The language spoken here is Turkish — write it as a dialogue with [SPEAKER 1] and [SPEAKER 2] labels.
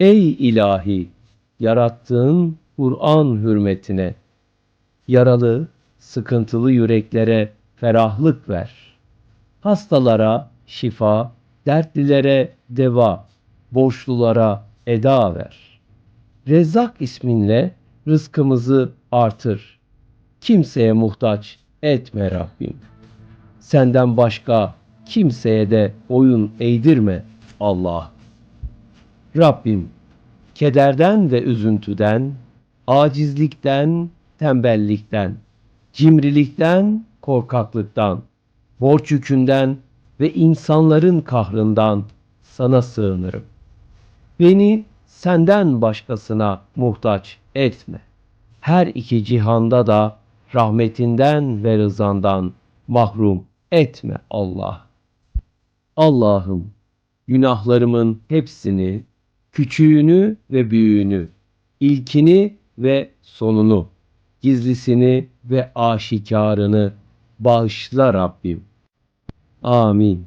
[SPEAKER 1] Ey ilahi, yarattığın Kur'an hürmetine, yaralı, sıkıntılı yüreklere ferahlık ver. Hastalara şifa, dertlilere deva, borçlulara eda ver. Rezzak isminle rızkımızı artır. Kimseye muhtaç etme Rabbim. Senden başka kimseye de oyun eğdirme Allah. Rabbim, kederden ve üzüntüden, acizlikten, tembellikten, cimrilikten, korkaklıktan, borç yükünden ve insanların kahrından sana sığınırım. Beni senden başkasına muhtaç etme. Her iki cihanda da rahmetinden ve rızandan mahrum etme Allah. Allah'ım günahlarımın hepsini, küçüğünü ve büyüğünü, ilkini ve sonunu, gizlisini ve aşikarını bağışla Rabbim. Amin.